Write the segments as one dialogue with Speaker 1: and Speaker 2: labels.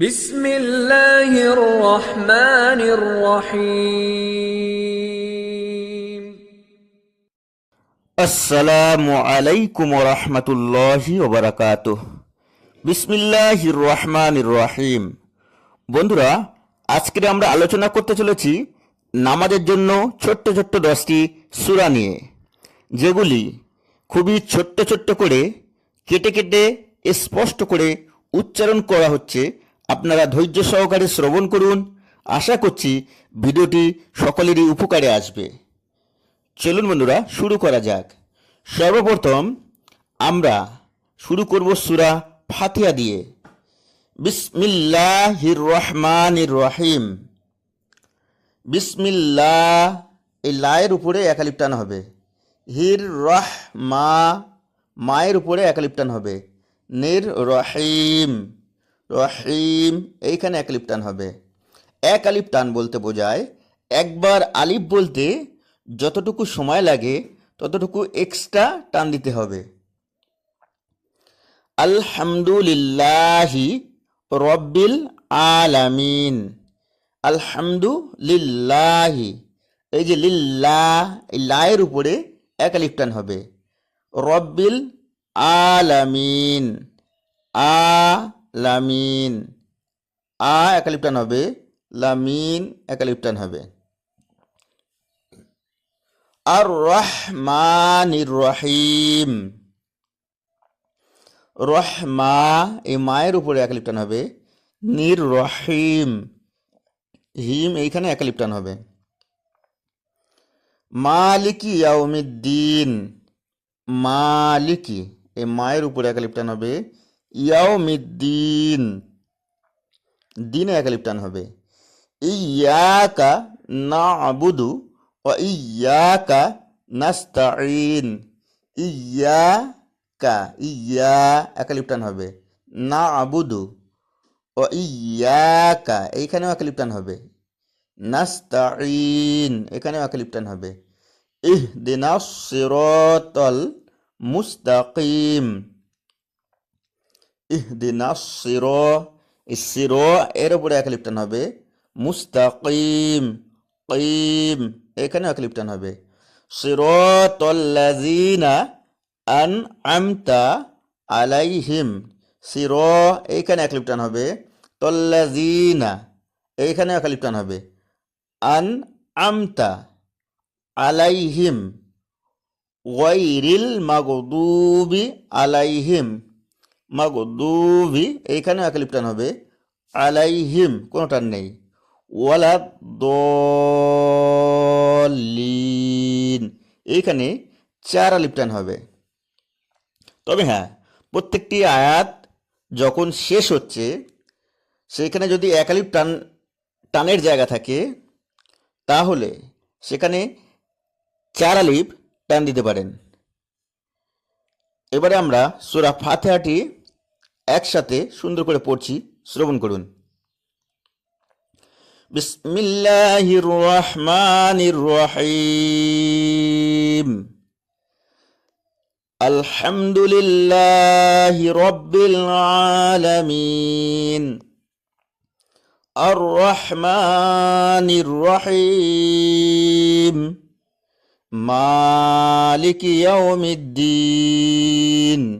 Speaker 1: বিসমিল্লাহির রহমানির রহিম
Speaker 2: আসসালামু আলাইকুম রহমতুল্লাহি ওবরাকাত বিসমিল্লাহির রহমানির রহিম বন্ধুরা আজকে আমরা আলোচনা করতে চলেছি নামাজের জন্য ছোট্ট ছোট্ট দশটি সুরা নিয়ে, যেগুলি খুবই ছোট্ট ছোট্ট করে, কেটে কেটে স্পষ্ট করে উচ্চারণ করা হচ্ছে আপনারা ধৈর্য সহকারে শ্রবণ করুন। আশা করছি ভিডিওটি সকলেরই উপকারে আসবে। চলুন বন্ধুরা, শুরু করা যাক। সর্বপ্রথম আমরা শুরু করব সুরা ফাতিয়া দিয়ে। বিসমিল্লাহির রহমানির রহিম। বিসমিল্লাহ, এই লায়ের উপরে একালিপ টান হবে। হির রহ মা মায়ের উপরে একালিপ টান হবে। নির রহিম। রহিম, এইখানে একালিপ টান হবে। এক আলিফ টান বলতে বোঝায়, একবার আলিফ বলতে যতটুকু সময় লাগে, ততটুকু এক্সট্রা টান দিতে হবে। আলহামদুলিল্লাহি রব্বিল আলামিন। আলহামদুলিল্লাহি। এই যে লিল্লা, এই লায়ের উপরে এক আলিফ টান হবে। রব্বিল আলামিন। আলামিন আ একালিপ টান হবে, লামিন একালিপ টান হবে। আর রহমানির রহিম রহমা এই মায়ের উপরে একালিপ টান হবে নির রহিম হিম এইখানে একালিপ টান হবে। মালিকি ইয়াউমিদ্দিন। মালিকি এই মায়ের উপরে একালিপ টান হবে ইয়াউমিদ্দিন দিনে একালিপ টান হবে। ইয়াকা না আবুদু ও ইয়াকা নাস্তাইন ইয়াকা ইয়া একালিপ টান হবে। না আবুদু ও ইয়াকা এইখানেও একালিপ টান হবে। নাস্তাইন এখানেও একালিপ হবে। ইহ দিনা সিরতল মুস্তাকিম। ইহদিনা সির সির এর উপরে এক লিপটান হবে। মুস্তাকিম, কিম, এখানে এক লিপটান হবে। সিরতল্লাযিনা আন আমতা আলাইহিম। সির এইখানে এক লিপটান হবে। তল্লাজিনা এইখানে এক লিপটান হবে। আন আমতা আলাইহিম। ওয়াইরিল মাগদুবি আলাইহিম। মাগদুবি এইখানেও একালিপ টান হবে। আলাইহিম কোনো টান নেই। ওয়ালা দলিন এইখানে চার আলিপ টান হবে। তবে হ্যাঁ প্রত্যেকটি আয়াত যখন শেষ হচ্ছে, সেখানে যদি একালিপ টান, টানের জায়গা থাকে, তাহলে সেখানে চার আলিপ টান দিতে পারেন। এবারে আমরা সুরা ফাতেহাটি একসাথে সুন্দর করে পড়ছি, শ্রবণ করুন। বিসমিল্লাহির রহমানির রহিম আলহামদুলিল্লাহি রব্বিল আলামিন আর রহমানির রহিম মালিক ইয়াউমিদ্দিন।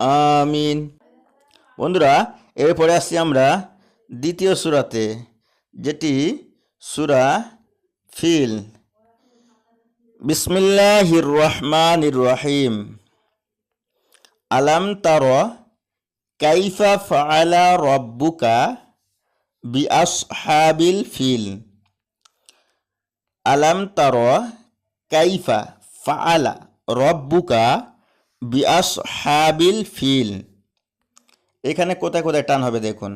Speaker 2: আমিন। বন্ধুরা, এরপরে আসছি আমরা দ্বিতীয় সূরাতে, যেটি সূরা ফিল। বিসমিল্লাহির রহমানির রহিম। আলাম তার কাইফা ফাআলা রব্বুকা বিআসহাবিল ফিল। আলাম তার কাইফা ফাআলা রব্বুকা বিআসহাবিল ফিল। এখানে কোথায় কোথায় টান হবে দেখুন।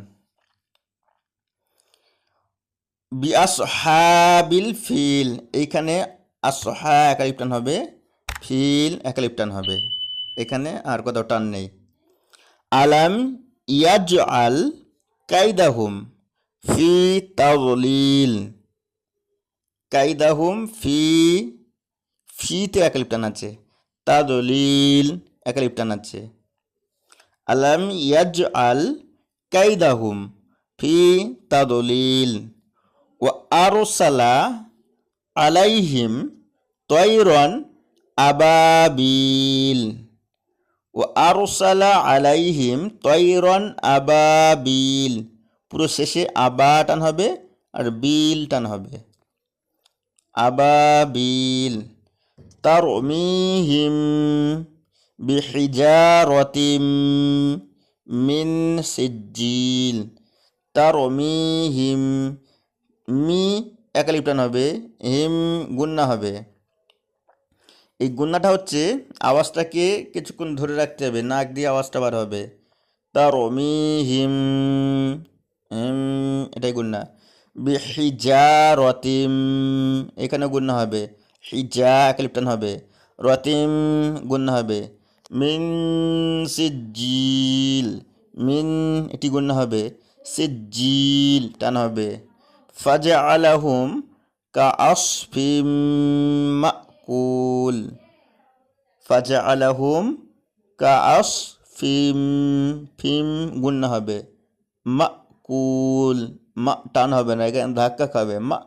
Speaker 2: বি হাবিল ফিল এইখানে আসহা একালিপ্টান হবে, ফিল একালিপ্টান হবে। এখানে আর কোথাও টান নেই। আলাম ইয়াজ আল কাইদাহুম ফি তাজলিল কাইদাহুম ফি, ফিতে একালিপ্টান আছে। তাজলিল একালিপ্টান আছে আলাম ইয়াজ আল কাইদাহুম ফি তাদলিল। ওয়া আরসালা আলাইহিম তৈরন আবাবিল। ও আরসালা আলাইহিম তৈরন আবাবিল। পুরো শেষে আবা টান হবে আর বিল টান হবে। আবাবিল। তারমিহিম বিহিজারতিম মিন সিজ্জিল তারমিহিম মি একালিপ্টান হবে, হিম গুন্না হবে। এই গুন্নাটা হচ্ছে আওয়াজটাকে কিছুক্ষণ ধরে রাখতে হবে, নাক দিয়ে আওয়াজটা বার হবে। তারমিহিম, হিম, এটাই গুন্না। বিহিজা রতিম এখানে গুন্না হবে। হিজা একালিপ্টান হবে, রতিম গুন্না হবে, মিন সিজ্জিল, মিন এটি গুন্না হবে, সিজ্জিল টান হবে ফাজা আলাহুম কা আসফিম মাকুল ফাজা আলাহুম কা আসফিম ফিম গুন্না হবে, মাকুল, মা টান হবে না, এখানে ধাক্কা খাবে মা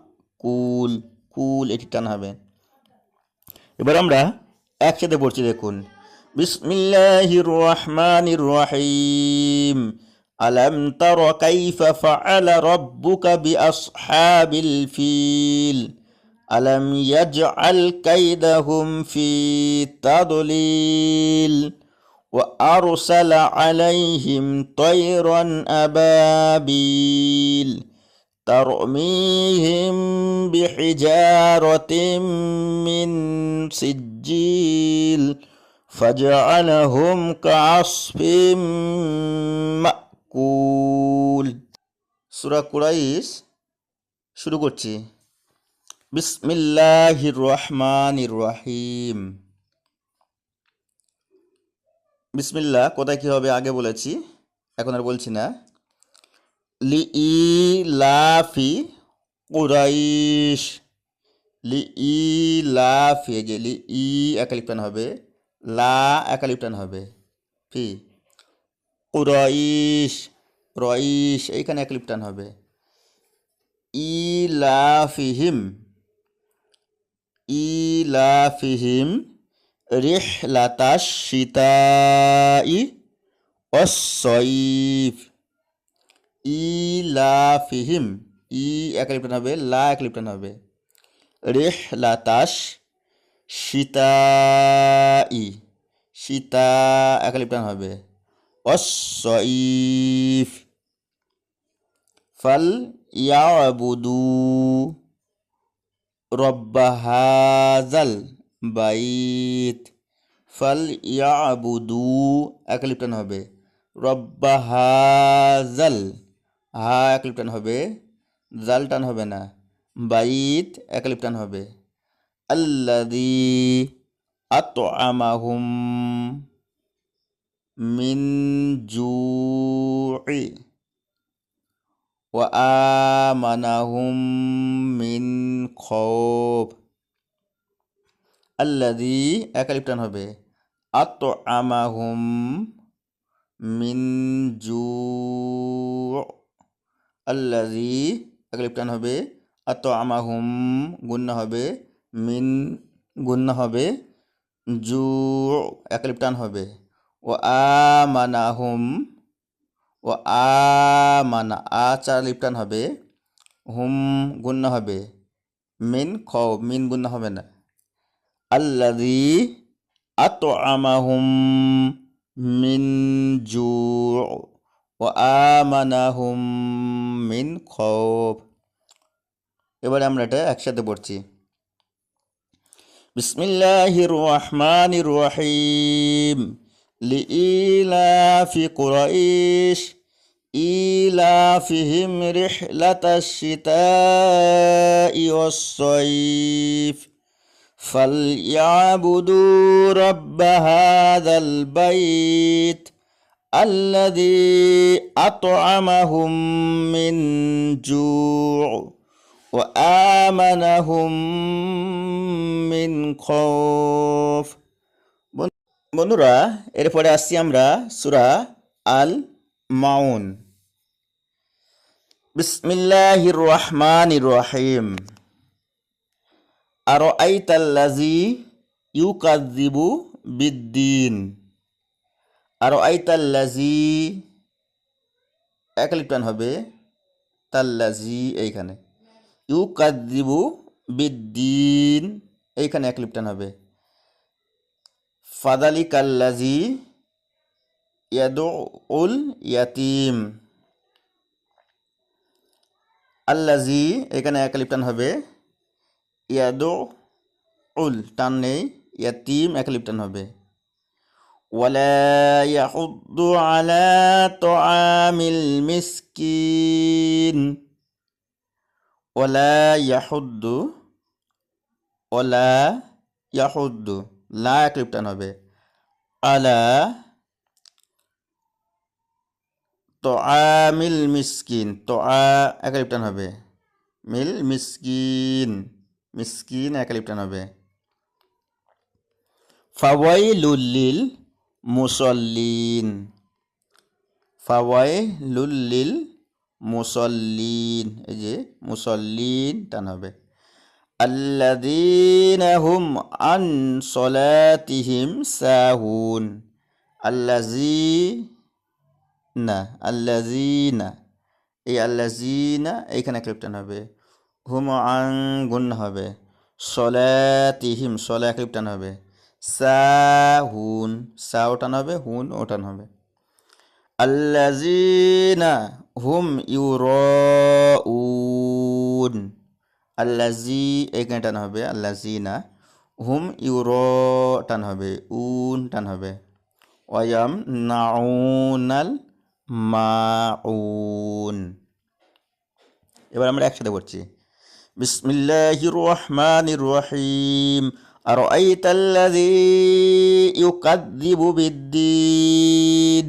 Speaker 2: কুল কুল এটি টান হবে। এবার আমরা একসাথে পড়ছি দেখুন বিসমিল্লাহির রহমানির রহিম আলম তর কাইফ ফাআল রব্বুকা বিআসহাবিল ফিল আলম ইয়াজআল কাইদাহুম ফি তাদলিল وأرسل عليهم طيرا أبابيل ترميهم بحجارة من سجيل فجعلهم كعصف মাকুল সুরা কুরাইশ শুরু করছি বিসমিল্লাহির রহমানির রহিম বিসমিল্লাহ কোথায় কী হবে আগে বলেছি এখন আর বলছি না লি ই লাফি কুরাইশ লি ই লাফি এই যে লি ই একালিপ্টান হবে লা একালিপ্টান হবে ফি কুরাইশ রইশ এইখানে একালিপ্টান হবে। ই লা ফিহিম ই লা লাফিহিম রিহলাতাশ শীতাই অসইফ ইলাফিহিম ই একলিপ্টান হবে লা একলিপ্টান হবে। রেহ লাতাস সীতাই সীতা একলিপ্টান হবে। অসইফ ফাল ইয়াবুদু রব্বাহাজাল বাইত ফাল ইয়াবুদু একলিপ্টান হবে। রব্বাহাজাল হা একলিপ্টান হবে, জাল টান হবে না। বাইত একলিপ্টান হবে। আল্লাদি আতআমাহুম মিন জু'i ওয়া আমানাহুম মিন খৌফ। আল্লাদি একালিপ্টান হবে। আতআমাহুম মিন জু' আল্লাজি একলিপ্টান হবে। আতআমাহুম গুন্না হবে, মিন গুন্না হবে জু একলিপ্টান হবে। ও আমানাহুম ও আমানা, আ চার লিপ্টান হবে, হুম গুন্না হবে, মিন খ মিন গুন্না হবে না। আল্লাদি আত আমাহুম মিন জু ও আমানাহুম মিন খৌফ এবারে আমরা এটা একসাথে পড়ছি বিসমিল্লাহির রহমানির রহিম লিইলাফি কুরাইশ إيلافهم رحلة الشتاء والصيف فليعبدوا رب هذا البيت الذي أطعمهم من جوع وآمنهم من خوف বন্ধুরা এরপরে আসছি আমরা সুরা আল মাউন বিসমিল্লাহির রহমানির রহিম আর আইতাল্লাজি ইউকাজিবু বিদ্দিন আর আইতাল্লাজি একলিপ্টান হবে তাল্লাজি এইখানে ইউকাজিবু বিদ্দিন। এইখানে একলিপ্টান হবে ফাদালিকাল্লাজি ইয়াদুল ইয়াতিম। আল্লাজি এখানে এক টান হবে ইয়াদু উল টান নেই। ইয়াতিম, এক টান হবে ওয়ালা ইয়াহুদ্দু আলা তুআমিল মিসকিন। ওয়ালা ইয়াহুদ্দু ওয়ালা ইয়াহুদ্দু, লা একালিপ টান হবে আলা তোআমিল মিসকিন, তোআ একালিপ্টান হবে মিল মিসকিন মিসকিন একালিপ্টান হবে ফাওয়াইলুল্লিল মুসল্লিন, ফাওয়াইলুল্লিল মুসল্লিন, এই যে মুসল্লিন টান হবে। আল্লাযীনা হুম আন সলাতিহিম সাহুন। আল্লাজি না আল্লাজিনা এই আল্লাজিনা এইখানে ক্লিপটান হবে। হুম আং গুণ হবে। সলাতিহিম, সলা ক্লিপটান হবে। সা হুন সা ওঠান হবে, হুন ওঠান হবে। আল্লাজিনা হুম ইউরউন আল্লাজি এইখানে টান হবে আল্লাজিনা হুম ইউর টান হবে উন টান হবে ওয়াম নাউনাল মাউন এবার আমরা একসাথে পড়ছি বিসমিল্লাহির রহমানির রহিম أرأيت الذي يكذب بالدين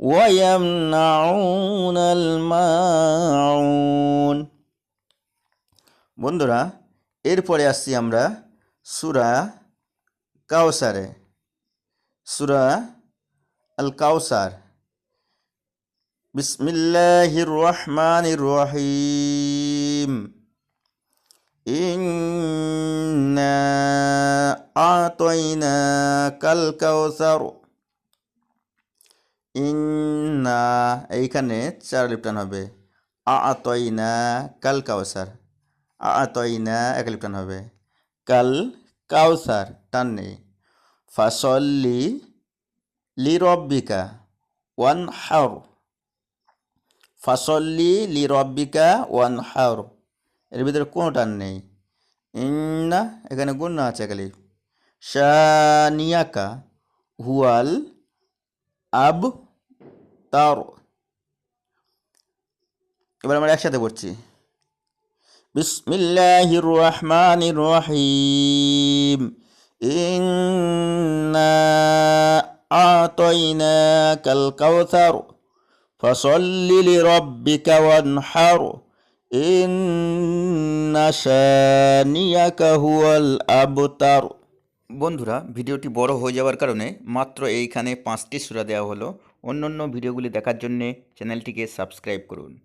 Speaker 2: ويمنعون الماعون. بندرا إير بوري أسي أمرا سورة كاوسار سورة الكاوسار بسم الله الرحمن الرحيم إنا أعطيناك الكوثر ইন্না, এইখানে চার লিপ্টান হবে। আতয়না কাল কাউসার আতয়না এক লিপ্টান হবে। কাল কাউসার টান নেই। ফাসল্লি লি রব্বিকা ওয়ান হার ফাসল্লি লি রব্বিকা ওয়ান হার এর ভিতরে কোনো টান নেই। ইন্না, এখানে গুণ না আছে খালি শানিয়াকা, হুয়াল আব তার এবার আমরা একসাথে পড়ছি। বিসমিল্লাহির রহমানির রহিম। ইন্না আতাইনাকাল কাউসার। ফসল্লি লিরাব্বিকা ওয়ানহার। ইন্না শানিয়াকা হুয়াল আবতার। বন্ধুরা, ভিডিওটি বড় হয়ে যাওয়ার কারণে মাত্র এইখানে পাঁচটি সুরা দেওয়া হলো। অন্যান্য অন্য ভিডিওগুলি দেখার জন্যে চ্যানেলটিকে সাবস্ক্রাইব করুন।